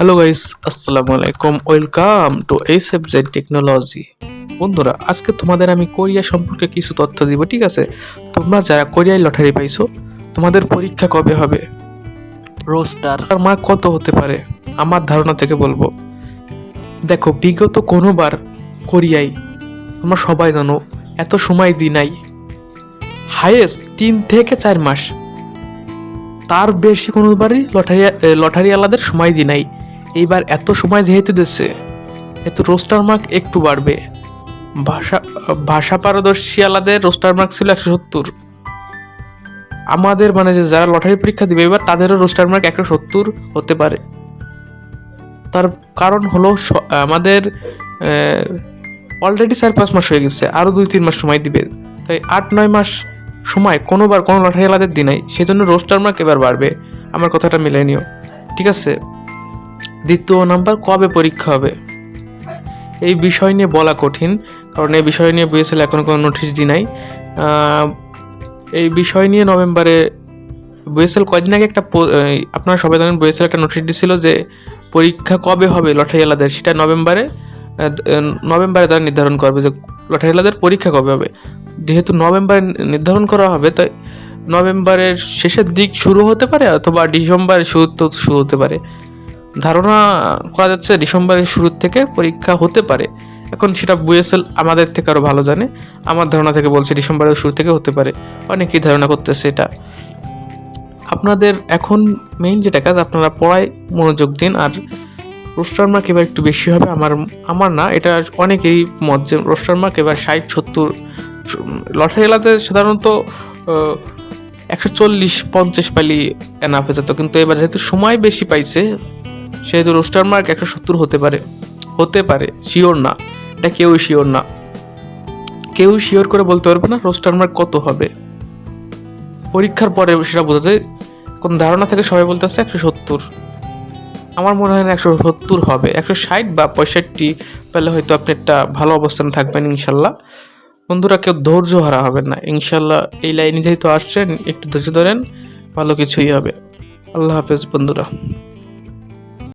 Hello guys আসসালামু আলাইকুম welcome to এই সাবজেক্ট টেকনোলজি বন্ধুরা আজকে তোমাদের আমি কোরিয়া সম্পর্কে কিছু তথ্য দিব ঠিক আছে? তোমরা যারা কোরিয়ায় লটারি পাইছো তোমাদের পরীক্ষা কবে হবে? রোস্টার আর মার্ক কত হতে পারে? আমার ধারণা থেকে বলব। দেখো বিগত কোনোবার কোরিয়ায় আমরা সবাই জানো এত সময় দিই নাই। হাইয়েস্ট তিন থেকে চার মাস। তার বেশি কোনোবারই লটারি লটারি আলাদের সময় দিই নাই। এইবার এত সময় যেহেতু দিচ্ছে এত রোস্টার মার্ক একটু বাড়বে। ভাষা ভাষা পারদর্শী আলাদের রোস্টার মার্ক ছিল একশো সত্তর। আমাদের মানে যে যারা লটারি পরীক্ষা দিবে, এবার তাদেরও রোস্টার মার্ক একশো সত্তর হতে পারে। তার কারণ হলো আমাদের অলরেডি চার পাঁচ মাস হয়ে গেছে আরও দুই তিন মাস সময় দিবে। তাই আট নয় মাস সময় কোনোবার কোনো লটারি আলাদের দিন নাই সেই জন্য রোস্টার মার্ক এবার বাড়বে। আমার কথাটা মিলে নিও। ঠিক আছে? দ্বিতীয় নাম্বার, কবে পরীক্ষা হবে? এই বিষয় নিয়ে বলা কঠিন, কারণ এই বিষয় নিয়ে বিএসএল এখনও কোনো নোটিশ দি নাই। এই বিষয় নিয়ে নভেম্বরে বিএসএল কয়দিন আগে একটা আপনারা সবাই জানেন বুয়েসেল একটা নোটিশ দিছিল যে পরীক্ষা কবে হবে লটারি আলাদের, সেটা নভেম্বরে নভেম্বরে তারা নির্ধারণ করবে যে লটারি আলাদের পরীক্ষা কবে হবে। যেহেতু নভেম্বরে নির্ধারণ করা হবে, তাই নভেম্বরের শেষের দিক শুরু হতে পারে অথবা ডিসেম্বরের শুরু তো শুরু হতে পারে। ধারণা করা যাচ্ছে ডিসেম্বরের শুরুর থেকে পরীক্ষা হতে পারে। এখন সেটা বুয়েসেল আমাদের থেকে আরও ভালো জানে। আমার ধারণা থেকে বলছে ডিসেম্বরের শুরু থেকে হতে পারে। অনেকেই ধারণা করতেছে এটা। আপনাদের এখন মেইন যেটা কাজ, আপনারা পড়ায় মনোযোগ দিন আর রোস্টার মার্ক এবার একটু বেশি হবে। আমার আমার না, এটা অনেকেরই মত যে রোস্টার মার্ক এবার ষাট, সত্তর, লটারি এলাতে সাধারণত একশো চল্লিশ, পঞ্চাশ পালি এনাফ হয়ে যেত। কিন্তু এবার যেহেতু সময় বেশি পাইছে সেহেতু রোস্টার মার্ক একশো সত্তর হতে পারে। হতে পারে, শিওর না। এটা কেউই শিওর না। কেউ শিওর করে বলতে পারবে না রোস্টার মার্ক কত হবে। পরীক্ষার পরে সেটা বোঝা যায়, কোন ধারণা থেকে সবাই বলতেছে একশো সত্তর। আমার মনে হয় না একশো সত্তর হবে। একশো ষাট বা পঁয়ষট্টি পেলে হয়তো আপনি একটা ভালো অবস্থানে থাকবেন ইনশাল্লাহ। বন্ধুরা, কেউ ধৈর্য হারা হবেন না। ইনশাল্লাহ এই লাইনে যেহেতু আসছেন, একটু ধৈর্য ধরেন, ভালো কিছুই হবে। আল্লাহ হাফেজ বন্ধুরা।